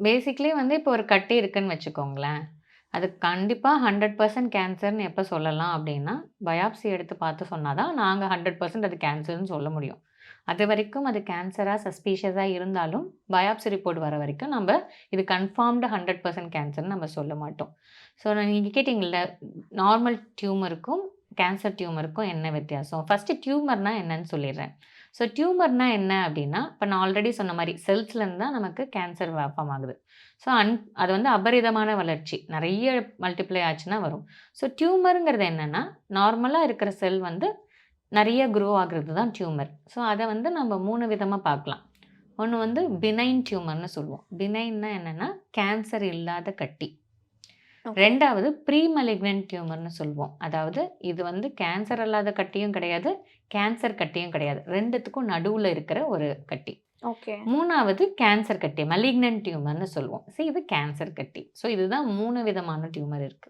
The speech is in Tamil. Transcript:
பேசிக்லி வந்து இப்போ ஒரு கட்டி இருக்குன்னு வச்சுக்கோங்களேன். அது கண்டிப்பாக ஹண்ட்ரட் பர்சன்ட் கேன்சர்னு எப்போ சொல்லலாம் அப்படின்னா பயாப்சி எடுத்து பார்த்து சொன்னால் தான் நாங்கள் ஹண்ட்ரட் பர்சன்ட் அது கேன்சர்னு சொல்ல முடியும். அது வரைக்கும் அது கேன்சராக சஸ்பீஷியஸாக இருந்தாலும், பயாப்சி ரிப்போர்ட் வர வரைக்கும் நம்ம இது கன்ஃபார்ம்டு ஹண்ட்ரட் பர்சன்ட் கேன்சர்னு நம்ம சொல்ல மாட்டோம். ஸோ நீங்கள் கேட்டிங்கள நார்மல் டியூமருக்கும், கேன்சர் டியூமருக்கும் என்ன வித்தியாசம்? ஃபர்ஸ்ட்டு டியூமர்னால் என்னன்னு சொல்லிடுறேன் ஸோ டியூமர்னா என்ன அப்படின்னா இப்போ நான் ஆல்ரெடி சொன்ன மாதிரி செல்ஸ்லேருந்து தான் நமக்கு கேன்சர் வ ஃபார்ம் ஆகுது. ஸோ அன் அது வந்து அபரிதமான வளர்ச்சி. நிறைய மல்டிப்ளை ஆச்சுன்னா வரும். ஸோ டியூமருங்கிறது என்னென்னா நார்மலாக இருக்கிற செல் வந்து நிறைய குரோ ஆகுறது தான் டியூமர். ஸோ அதை வந்து நம்ம மூணு விதமாக பார்க்கலாம். ஒன்று வந்து பினைன் டியூமர்னு சொல்லுவோம். பினைன்னா என்னென்னா கேன்சர் இல்லாத கட்டி. 2வது ப்ரீ மலிக்னன்ட் டியூமர்ன்னு சொல்வோம். அதாவது இது வந்து கேன்சர் அல்லாத கட்டியும் கிடையாது, கேன்சர் கட்டியும் கிடையாது. 2த்துக்கும் நடுவுல இருக்கிற ஒரு கட்டி. ஓகே. 3வது கேன்சர் கட்டி. மலிக்னன்ட் டியூமர்ன்னு சொல்லுவோம். ஸோ இது கேன்சர் கட்டி. ஸோ இதுதான் 3 விதமான டியூமர் இருக்கு.